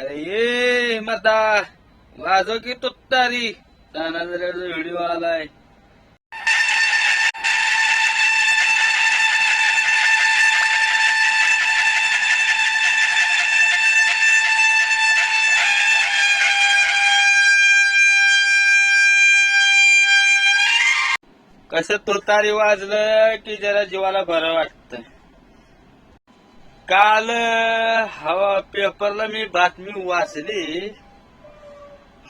अरे ये मता वाजव की तुत्तारी तानाचा व्हिडिओ आलाय. कसं तुतारी वाजलं की जरा जीवाला बरं वाटतं काल हवा पेपरला मी बातमी वाचली.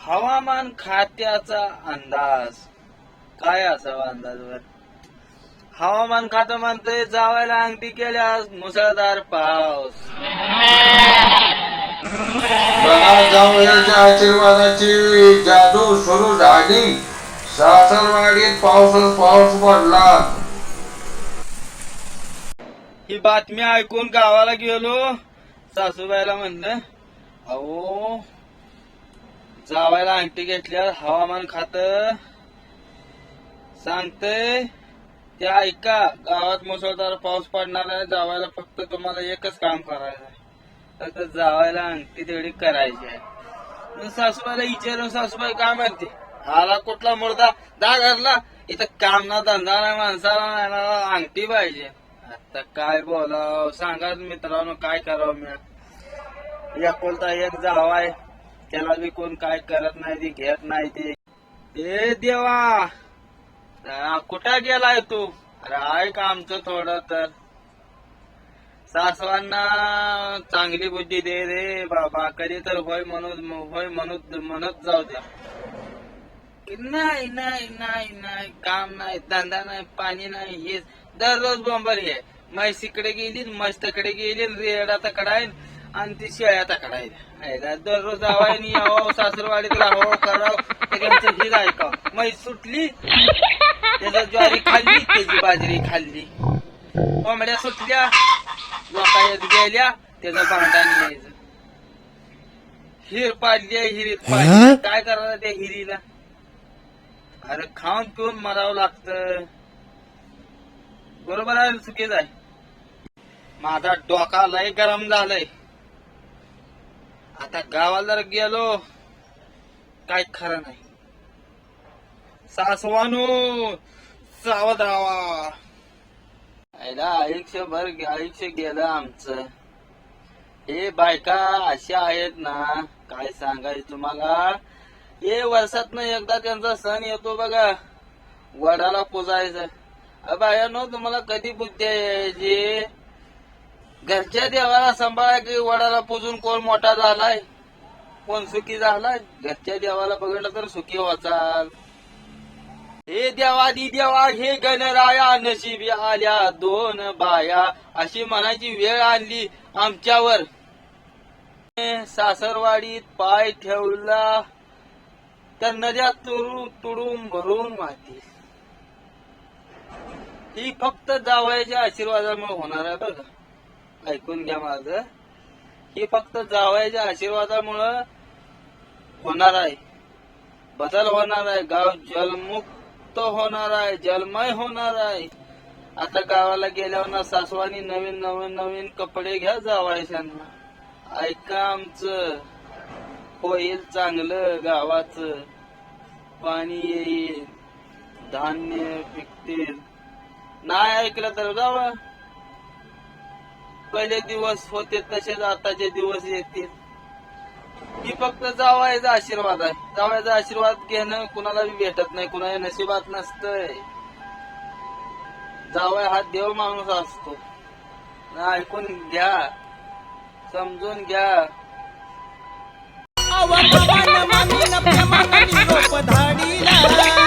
हवामान खात्याचा अंदाज. काय असावा अंदाज हवामान खातं म्हणतंय जावायला अंगठी केल्यास मुसळधार पाऊस. जावयाच्या आशीर्वादाची जादू सुरू झाली. सासरवाडीत पाऊस पाऊस पडला. ही बातमी ऐकून गावाला गेलो. सासूबाईला म्हणलं अहो जावायला अंगठी घेतल्या हवामान खात. सांगतय ते ऐका गावात मुसळधार पाऊस पडणार आहे जावायला फक्त तुम्हाला एकच काम करायचं आहे. फक्त जावायला अंगठी तेवढी करायची आहे. सासूबाईला विचारून सासूबाई काय म्हणते? आला कुठला मुर्दा? दा घरला इथं काम ना धंदा नाही माणसाला अंगठी पाहिजे. आता काय बोलाव? सांगा मित्रांनो काय करावं मी? एकोलता एक जाव आहे. त्याला बी कोण काय करत नाही ते घेत नाही ते. ए देवा! कुठं गेलाय तू? अरे ऐक आमचं थोडं तर? सासवांना चांगली बुद्धी दे रे बाबा. कधी तर होय म्हणून होय म्हणून म्हणत जाऊ द्या. नाही नाही नाही नाही काम नाही धंदा नाही पाणी नाही हे दररोज बोंबर हे म्हैस इकडे गेली म्हैस तकडे गेली रेडा तकडाईन आणि ती शेळ्या तकडाईन दररोज जावायनी यावं सासरवाडीत राहावं करावं. त्यांचं हिज ऐकावं. म्हैस सुटली त्याचा ज्वारी खाल्ली त्याची बाजरी खाल्ली. कोंबड्या सुटल्या लोकांत गेल्या त्याचं भांडण घ्यायचं हिर पाडली हिरीत पाडली. काय करायला त्या हिरीला? अरे खाऊन पिऊन मरावं लागतं. बरोबर आहे चुकीच आहे. माझा डोका लय गरम झालाय. आता गावाला जर गेलो काय खरं नाही. सासवानू सावध राहा. आईला आयुष्यभर आयुष्य गेलं आमचं. हे बायका अशा आहेत ना काय सांगायचं तुम्हाला? हे वर्षातनं एकदा त्यांचा सण येतो बघा. वडाला पुजायचं. बायानो तुम्हाला कधी बुद्धी यायची घरच्या देवाला सांभाळा की वडाला पुजून कोण मोठा झालाय? कोण सुखी झालाय? घरच्या देवाला बघितलं तर सुखी वाचाल हे देवा दि देवा हे गणराया नशिबी आल्या दोन बाया. अशी म्हणायची वेळ आणली आमच्यावर. सासरवाडीत पाय ठेवला. त्या नद्या तुडून तुडून भरून वाहतील. ही फक्त जावयाच्या आशीर्वादामुळे होणार आहे बघा. ऐकून घ्या माझं. ही फक्त जावयाच्या आशीर्वादामुळं होणार आहे. बदल होणार आहे. गाव जलमुक्त होणार आहे. जलमय होणार आहे. आता गावाला गेल्यावर ना सासवानी नवीन नवीन नवीन कपडे घ्या जावायच्यांना. ऐका आमचं. होईल चांगलं गावाचं पाणी येईल धान्य पिकतील. नाही ऐकलं तर गाव. पहिले दिवस होते तसेच आताचे दिवस येतील. ही फक्त जावायचा आशीर्वाद आहे. जावायचा आशीर्वाद घेणं कुणालाही भेटत नाही कुणाच्या नशिबात नसतंय. जावाय हा देव माणूस असतो. ऐकून घ्या समजून घ्या. व पवन म्हणून प्रमाणाने रोप धाडीला.